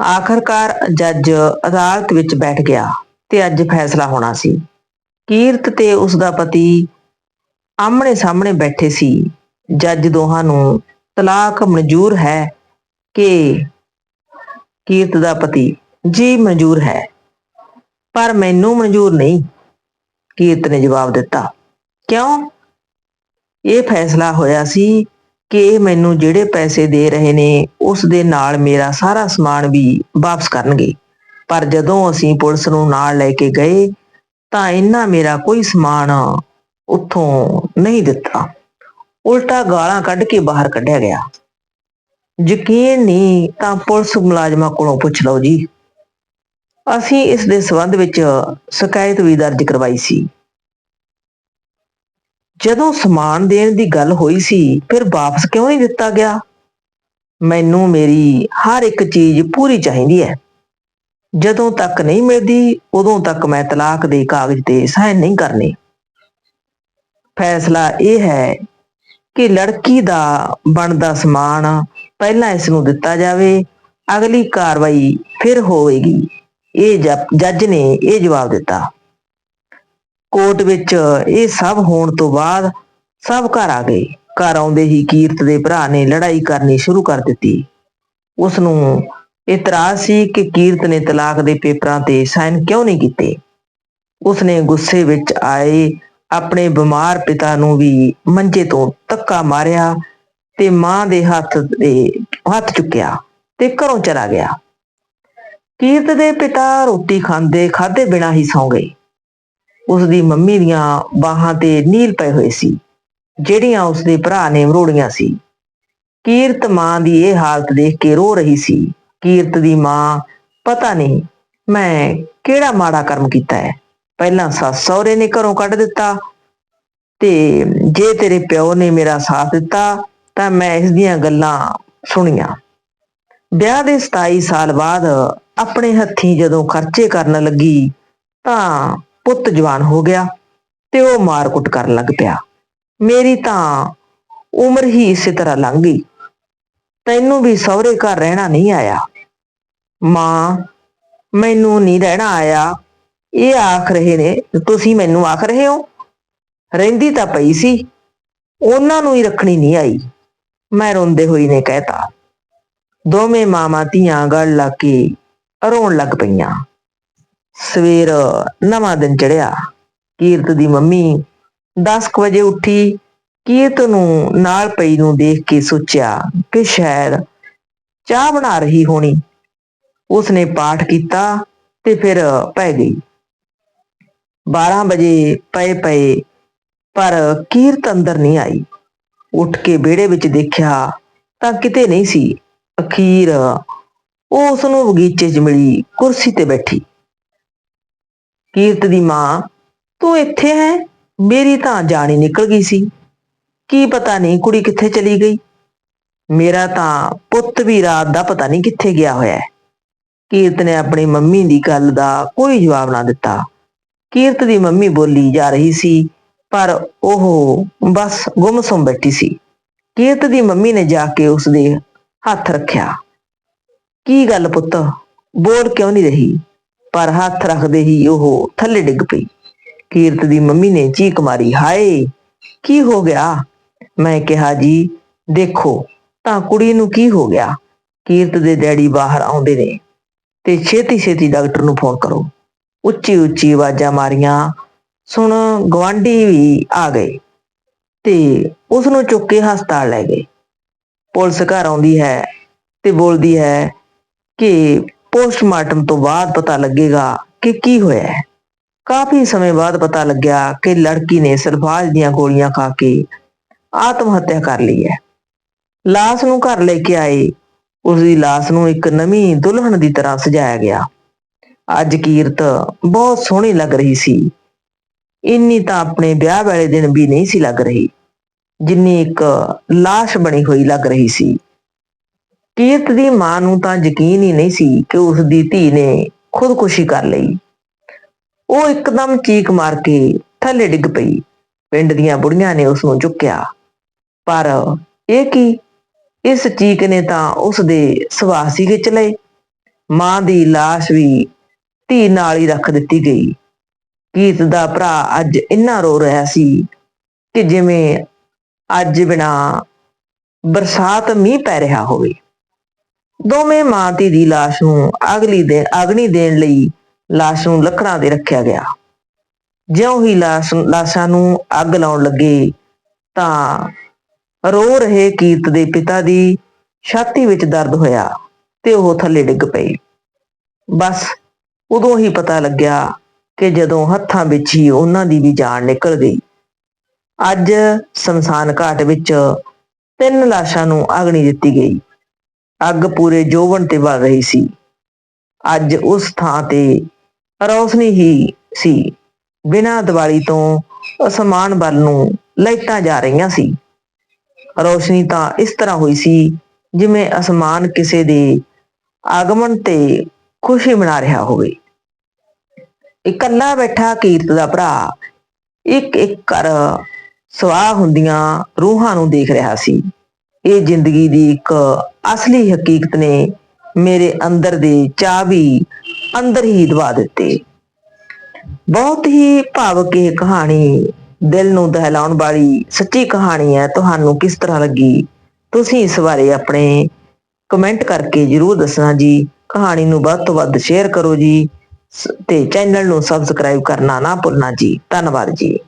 ਆਖਰਕਾਰ ਜੱਜ ਅਦਾਲਤ ਵਿੱਚ ਬੈਠ ਗਿਆ ਤੇ ਅੱਜ ਫੈਸਲਾ ਹੋਣਾ ਸੀ। ਕੀਰਤ ਤੇ ਉਸ ਦਾ ਪਤੀ ਆਮਣੇ ਸਾਹਮਣੇ ਬੈਠੇ ਸੀ। ਜੱਜ ਦੋਹਾਂ ਨੂੰ ਤਲਾਕ ਮਨਜ਼ੂਰ ਹੈ ਕਿ ਕੀਰਤ ਦਾ ਪਤੀ ਜੀ ਮਨਜ਼ੂਰ ਹੈ, ਪਰ ਮੈਨੂੰ ਮਨਜ਼ੂਰ ਨਹੀਂ, ਕੀਰਤ ਨੇ ਜਵਾਬ ਦਿੱਤਾ। ਕਿਉਂ? ਇਹ ਫੈਸਲਾ ਹੋਇਆ ਸੀ ਕਿ ਇਹ ਮੈਨੂੰ ਜਿਹੜੇ ਪੈਸੇ ਦੇ ਰਹੇ ਨੇ, ਉਸ ਦੇ ਨਾਲ ਮੇਰਾ ਸਾਰਾ ਸਮਾਨ ਵੀ ਵਾਪਸ ਕਰਨਗੇ। ਪਰ ਜਦੋਂ ਅਸੀਂ ਪੁਲਿਸ ਨੂੰ ਨਾਲ ਲੈ ਕੇ ਗਏ, ਤਾਂ ਇਹਨਾਂ ਮੇਰਾ ਕੋਈ ਸਮਾਨ ਉੱਥੋਂ ਨਹੀਂ ਦਿੱਤਾ। ਉਲਟਾ ਗਾਲਾਂ ਕੱਢ ਕੇ ਬਾਹਰ ਕੱਢਿਆ ਗਿਆ। ਯਕੀਨ ਨਹੀਂ ਤਾਂ ਪੁਲਿਸ ਮੁਲਾਜ਼ਮਾਂ ਕੋਲੋਂ ਪੁੱਛ ਲਓ ਜੀ। ਅਸੀਂ ਇਸ ਦੇ ਸਬੰਧ ਵਿੱਚ ਸ਼ਿਕਾਇਤ ਵੀ ਦਰਜ ਕਰਵਾਈ ਸੀ। ਜਦੋਂ ਸਮਾਨ ਦੇਣ ਦੀ ਗੱਲ ਹੋਈ ਸੀ, ਫਿਰ ਵਾਪਸ ਕਿਉਂ ਨਹੀਂ ਦਿੱਤਾ ਗਿਆ? ਮੈਨੂੰ ਮੇਰੀ ਹਰ ਇੱਕ ਚੀਜ਼ ਪੂਰੀ ਚਾਹੀਦੀ ਹੈ। ਜਦੋਂ ਤੱਕ ਨਹੀਂ ਮਿਲਦੀ, ਉਦੋਂ ਤੱਕ ਮੈਂ ਤਲਾਕ ਦੇ ਕਾਗਜ਼ ਤੇ ਸਾਈਨ ਨਹੀਂ ਕਰਨੇ। ਫੈਸਲਾ ਇਹ ਹੈ ਕਿ ਲੜਕੀ ਦਾ ਬਣਦਾ ਸਮਾਨ ਪਹਿਲਾਂ ਇਸ ਨੂੰ ਦਿੱਤਾ ਜਾਵੇ, ਅਗਲੀ ਕਾਰਵਾਈ ਫਿਰ ਹੋਵੇਗੀ। ਇਹ ਜੱਜ- ਜੱਜ ਨੇ ਇਹ ਜਵਾਬ ਦਿੱਤਾ। ਕੋਰਟ ਵਿੱਚ ਇਹ ਸਭ ਹੋਣ ਤੋਂ ਬਾਅਦ ਸਭ ਘਰ ਆ ਗਏ। ਘਰ ਆਉਂਦੇ ਹੀ ਕੀਰਤ ਦੇ ਭਰਾ ਨੇ ਲੜਾਈ ਕਰਨੀ ਸ਼ੁਰੂ ਕਰ ਦਿੱਤੀ। ਉਸ ਨੂੰ ਇਤਰਾਜ਼ ਸੀ ਕਿ ਕੀਰਤ ਨੇ ਤਲਾਕ ਦੇ ਪੇਪਰਾਂ ਤੇ ਸਾਈਨ ਕਿਉਂ ਨਹੀਂ ਕੀਤੇ? ਉਸ ਨੇ ਗੁੱਸੇ ਵਿੱਚ ਆਏ, ਆਪਣੇ ਬਿਮਾਰ ਪਿਤਾ ਨੂੰ ਵੀ ਮੰਜੇ ਤੋਂ ਧੱਕਾ ਮਾਰਿਆ ਤੇ ਮਾਂ ਦੇ ਹੱਥ ਦੇ ਹੱਥ ਚੁੱਕਿਆ ਤੇ ਘਰੋਂ ਚਲਾ ਗਿਆ। ਕੀਰਤ ਦੇ ਪਿਤਾ ਰੋਟੀ ਖਾਂਦੇ ਖਾਦੇ ਬਿਨਾਂ ਹੀ ਸੌਂ ਗਏ। ਉਸ ਦੀ ਮੰਮੀ ਦੀਆਂ ਬਾਹਾਂ ਤੇ ਨੀਲ ਪਏ ਹੋਏ ਸੀ, ਜਿਹੜੀਆਂ ਉਸ ਦੇ ਭਰਾ ਨੇ ਮਰੋੜੀਆਂ ਸੀ। ਕੀਰਤ ਮਾਂ ਦੀ ਇਹ ਹਾਲਤ ਦੇਖ ਕੇ ਰੋ ਰਹੀ ਸੀ। ਕੀਰਤ ਦੀ ਮਾਂ, ਪਤਾ ਨਹੀਂ, ਮੈਂ ਕਿਹੜਾ ਮਾੜਾ ਕਰਮ ਕੀਤਾ ਹੈ? ਪਹਿਲਾਂ ਸੱਸ ਸਹੁਰੇ ਨੇ ਘਰੋਂ ਕੱਢ ਦਿੱਤਾ ਤੇ ਜੇ ਤੇਰੇ ਪਿਓ ਨੇ ਮੇਰਾ ਸਾਥ ਦਿੱਤਾ, ਤਾਂ ਮੈਂ ਇਸ ਦੀਆਂ ਗੱਲਾਂ ਸੁਣੀਆਂ। ਵਿਆਹ ਦੇ 27 ਸਾਲ ਬਾਅਦ ਆਪਣੇ ਹੱਥੀਂ ਜਦੋਂ ਖਰਚੇ ਕਰਨ ਲੱਗੀ, ਤਾਂ ਪੁੱਤ ਜਵਾਨ ਹੋ ਗਿਆ ਤੇ ਉਹ ਮਾਰਕੁੱਟ ਕਰਨ ਲੱਗ ਪਿਆ। ਮੇਰੀ ਤਾਂ ਉਮਰ ਹੀ ਇਸੇ ਤਰ੍ਹਾਂ ਲੰਘ ਗਈ। ਤੈਨੂੰ ਵੀ ਸਹੁਰੇ ਘਰ ਰਹਿਣਾ ਨਹੀਂ ਆਇਆ। ਮਾਂ, ਮੈਨੂੰ ਨਹੀਂ ਰਹਿਣਾ ਆਇਆ। ਇਹ ਆਖ ਰਹੇ ਨੇ, ਤੁਸੀਂ ਮੈਨੂੰ ਆਖ ਰਹੇ ਹੋ? ਰਹਿੰਦੀ ਤਾਂ ਪਈ ਸੀ। ਉਹਨਾਂ ਨੂੰ ਹੀ ਰੱਖਣੀ ਨਹੀਂ ਆਈ। ਮੈਂ ਰੋਂਦੇ ਹੋਈ ਨੇ ਕਹਿਤਾ। ਦੋਵੇਂ ਮਾਵਾਂ ਧੀਆਂ ਗਲ ਲਾ ਕੇ ਰੋਣ ਲੱਗ ਪਈਆਂ। ਸਵੇਰ ਨਵਾਂ ਦਿਨ ਚੜਿਆ। ਕੀਰਤ ਦੀ ਮੰਮੀ 10 ਕੁ ਵਜੇ ਉੱਠੀ। ਕੀਰਤ ਨੂੰ ਨਾਲ ਪਈ ਨੂੰ ਦੇਖ ਕੇ ਸੋਚਿਆ ਕਿ ਸ਼ਾਇਦ ਚਾਹ ਬਣਾ ਰਹੀ ਹੋਣੀ। ਉਸਨੇ ਪਾਠ ਕੀਤਾ ਤੇ ਫਿਰ ਪੈ ਗਈ। 12 ਵਜੇ ਪਏ ਪਏ, ਪਰ ਕੀਰਤ ਅੰਦਰ ਨਹੀਂ ਆਈ। ਉੱਠ ਕੇ ਵਿਹੜੇ ਵਿੱਚ ਦੇਖਿਆ ਤਾਂ ਕਿਤੇ ਨਹੀਂ ਸੀ। ਅਖੀਰ ਉਹ ਉਸ ਨੂੰ ਬਗੀਚੇ 'ਚ ਮਿਲੀ ਕੁਰਸੀ ਤੇ ਬੈਠੀ। ਕੀਰਤ ਦੀ ਮਾਂ, ਤੂੰ ਇੱਥੇ ਹੈ? ਮੇਰੀ ਤਾਂ ਜਾਣੀ ਨਿਕਲ ਗਈ ਸੀ। ਕੀ ਪਤਾ ਨਹੀਂ ਕੁੜੀ ਕਿੱਥੇ ਚਲੀ ਗਈ। ਮੇਰਾ ਤਾਂ ਪੁੱਤ ਵੀ ਰਾਤ ਦਾ ਪਤਾ ਨਹੀਂ ਕਿੱਥੇ ਗਿਆ ਹੋਇਆ ਹੈ। ਕੀਰਤ ਨੇ ਆਪਣੀ ਮੰਮੀ ਦੀ ਗੱਲ ਦਾ ਕੋਈ ਜਵਾਬ ਨਾ ਦਿੱਤਾ। ਕੀਰਤ ਦੀ ਮੰਮੀ ਬੋਲੀ ਜਾ ਰਹੀ ਸੀ, ਪਰ ਉਹ ਬਸ ਗੁੰਮਸੁੰਮ ਬੈਠੀ ਸੀ। ਕੀਰਤ ਦੀ ਮੰਮੀ ਨੇ ਜਾ ਕੇ ਉਸ ਦੇ ਹੱਥ ਰੱਖਿਆ। ਕੀ ਗੱਲ ਪੁੱਤ? ਬੋਲ ਕਿਉਂ ਨਹੀਂ ਰਹੀ? ਪਰ ਹੱਥ ਰੱਖਦੇ ਹੀ ਉਹ ਥੱਲੇ ਡਿੱਗ ਪਈ। ਕੀਰਤ ਦੀ ਮੰਮੀ ਨੇ ਚੀਕ ਮਾਰੀ, ਹਾਏ, ਕੀ ਹੋ ਗਿਆ? ਮੈਂ ਕਿਹਾ, ਜੀ, ਦੇਖੋ, ਤਾਂ ਕੁੜੀ ਨੂੰ ਕੀ ਹੋ ਗਿਆ? ਕੀਰਤ ਦੇ ਡੈਡੀ ਬਾਹਰ ਆਉਂਦੇ ਨੇ ਤੇ ਛੇਤੀ ਛੇਤੀ ਡਾਕਟਰ ਨੂੰ ਫੋਨ ਕਰੋ। ਉੱਚੀ ਉੱਚੀ ਆਵਾਜ਼ਾਂ ਮਾਰੀਆਂ, ਸੁਣ ਗਵਾਂਢੀ ਵੀ ਆ ਗਏ ਤੇ ਉਸ ਨੂੰ ਚੁੱਕ ਕੇ ਹਸਪਤਾਲ ਲੈ ਗਏ। ਪੁਲਿਸ ਘਰ ਆਉਂਦੀ ਹੈ ਤੇ ਬੋਲਦੀ ਹੈ ਕਿ ਪੋਸਟਮਾਰਟਮ ਤੋਂ ਬਾਅਦ ਪਤਾ ਲੱਗੇਗਾ ਕਿ ਕੀ ਹੋਇਆ ਹੈ। ਕਾਫੀ ਸਮੇਂ ਬਾਅਦ ਪਤਾ ਲੱਗਿਆ ਕਿ ਲੜਕੀ ਨੇ ਸਲਫਾਜ ਦੀਆਂ ਗੋਲੀਆਂ ਖਾ ਕੇ ਆਤਮ ਹੱਤਿਆ ਕਰ ਲਈ ਹੈ। ਲਾਸ਼ ਨੂੰ ਘਰ ਲੈ ਕੇ ਆਏ ਉਸ ਦੀ ਲਾਸ਼ ਨੂੰ ਇੱਕ ਨਵੀਂ ਦੁਲਹਨ ਦੀ ਤਰ੍ਹਾਂ ਸਜਾਇਆ ਗਿਆ। ਅੱਜ ਕੀਰਤ ਬਹੁਤ ਸੋਹਣੀ ਲੱਗ ਰਹੀ ਸੀ। ਇੰਨੀ ਤਾਂ ਆਪਣੇ ਵਿਆਹ ਵਾਲੇ ਦਿਨ ਵੀ ਨਹੀਂ ਸੀ ਲੱਗ ਰਹੀ, ਜਿੰਨੀ ਇੱਕ ਲਾਸ਼ ਬਣੀ ਹੋਈ ਲੱਗ ਰਹੀ ਸੀ। ਕੀਰਤ ਦੀ ਮਾਂ ਨੂੰ ਤਾਂ ਯਕੀਨ ਹੀ ਨਹੀਂ ਸੀ ਕਿ ਉਸ ਦੀ ਧੀ ਨੇ ਖੁਦਕੁਸ਼ੀ ਕਰ ਲਈ। ਉਹ ਇੱਕਦਮ ਚੀਕ ਮਾਰ ਕੇ ਥੱਲੇ ਡਿੱਗ ਪਈ। ਪਿੰਡ ਦੀਆਂ ਬੁੜੀਆਂ ਨੇ ਉਸ ਨੂੰ ਚੁੱਕਿਆ। ਪਰ ਇਹ ਕੀ? ਇਸ ਚੀਕ ਨੇ ਤਾਂ ਉਸ ਦੇ ਸਵਾਸ ਹੀ ਖਿੱਚ ਲਏ। ਮਾਂ ਦੀ ਲਾਸ਼ ਵੀ ਧੀ ਨਾਲ ਹੀ ਰੱਖ ਦਿੱਤੀ ਗਈ। ਕੀਰਤ ਦਾ ਭਰਾ ਅੱਜ ਇੰਨਾ ਰੋ ਰਿਹਾ ਸੀ ਕਿ ਜਿਵੇਂ ਅੱਜ ਬਿਨਾ ਬਰਸਾਤ ਮੀਂਹ ਪੈ ਰਿਹਾ ਹੋਵੇ। ਦੋਵੇਂ ਮਾਂ ਧੀ ਦੀ ਲਾਸ਼ ਨੂੰ ਅਗਲੀ ਦੇ ਅਗਨੀ ਦੇਣ ਲਈ ਲਾਸ਼ ਨੂੰ ਲੱਕੜਾਂ ਤੇ ਰੱਖਿਆ ਗਿਆ। ਜਿਉਂ ਹੀ ਲਾਸ਼ ਲਾਸ਼ਾਂ ਨੂੰ ਅੱਗ ਲਾਉਣ ਲੱਗੇ ਤਾਂ ਰੋ ਰਹੇ ਕੀਰਤ ਦੇ ਪਿਤਾ ਦੀ ਛਾਤੀ ਵਿੱਚ ਦਰਦ ਹੋਇਆ ਤੇ ਉਹ ਥੱਲੇ ਡਿੱਗ ਪਈ। ਬਸ ਉਦੋਂ ਹੀ ਪਤਾ ਲੱਗਿਆ ਕਿ ਜਦੋਂ ਹੱਥਾਂ ਵਿੱਚ ਹੀ ਉਹਨਾਂ ਦੀ ਵੀ ਜਾਨ ਨਿਕਲ ਗਈ। ਅੱਜ ਸ਼ਮਸ਼ਾਨ ਘਾਟ ਵਿੱਚ ਤਿੰਨ ਲਾਸ਼ਾਂ ਨੂੰ ਅਗਨੀ ਦਿੱਤੀ ਗਈ। ਅੱਗ ਪੂਰੇ ਜੋਵਨ ਤੇ ਵੱਲ ਰਹੀ ਸੀ। ਅੱਜ ਉਸ ਥਾਂ ਤੇ ਰੌਸ਼ਨੀ ਹੀ ਸੀ। ਬਿਨਾਂ ਦੀਵਾਲੀ ਤੋਂ ਅਸਮਾਨ ਵੱਲ ਨੂੰ ਲਾਈਟਾਂ ਜਾ ਰਹੀਆਂ ਸੀ। ਰੌਸ਼ਨੀ ਤਾਂ ਇਸ ਤਰ੍ਹਾਂ ਹੋਈ ਸੀ ਜਿਵੇਂ ਅਸਮਾਨ ਕਿਸੇ ਦੇ ਆਗਮਨ ਤੇ ਖੁਸ਼ੀ ਮਨਾ ਰਿਹਾ ਹੋਵੇ। ਇਕੱਲਾ ਬੈਠਾ ਕੀਰਤ ਦਾ ਭਰਾ ਇੱਕ ਇੱਕ ਕਰ ਸਵਾਹ ਹੁੰਦੀਆਂ ਰੂਹਾਂ ਨੂੰ ਦੇਖ ਰਿਹਾ ਸੀ। ਇਹ ਜ਼ਿੰਦਗੀ ਦੀ ਇੱਕ ਅਸਲੀ ਹਕੀਕਤ ਨੇ ਮੇਰੇ ਅੰਦਰ ਦੇ ਚਾਹ ਵੀ ਅੰਦਰ ਹੀ ਦਬਾ ਦਿੱਤੇ। ਬਹੁਤ ਹੀ ਭਾਵਕ ਇਹ ਕਹਾਣੀ ਦਿਲ ਨੂੰ ਦਹਿਲਾਉਣ ਵਾਲੀ ਸੱਚੀ ਕਹਾਣੀ ਹੈ। ਤੁਹਾਨੂੰ ਕਿਸ ਤਰ੍ਹਾਂ ਲੱਗੀ? ਤੁਸੀਂ ਇਸ ਬਾਰੇ ਆਪਣੇ ਕਮੈਂਟ ਕਰਕੇ ਜਰੂਰ ਦੱਸਣਾ ਜੀ। ਕਹਾਣੀ ਨੂੰ ਵੱਧ ਤੋਂ ਵੱਧ ਸ਼ੇਅਰ ਕਰੋ ਜੀ। ਤੇ ਚੈਨਲ ਨੂੰ ਸਬਸਕ੍ਰਾਈਬ ਕਰਨਾ ਨਾ ਭੁੱਲਣਾ ਜੀ। ਧੰਨਵਾਦ ਜੀ।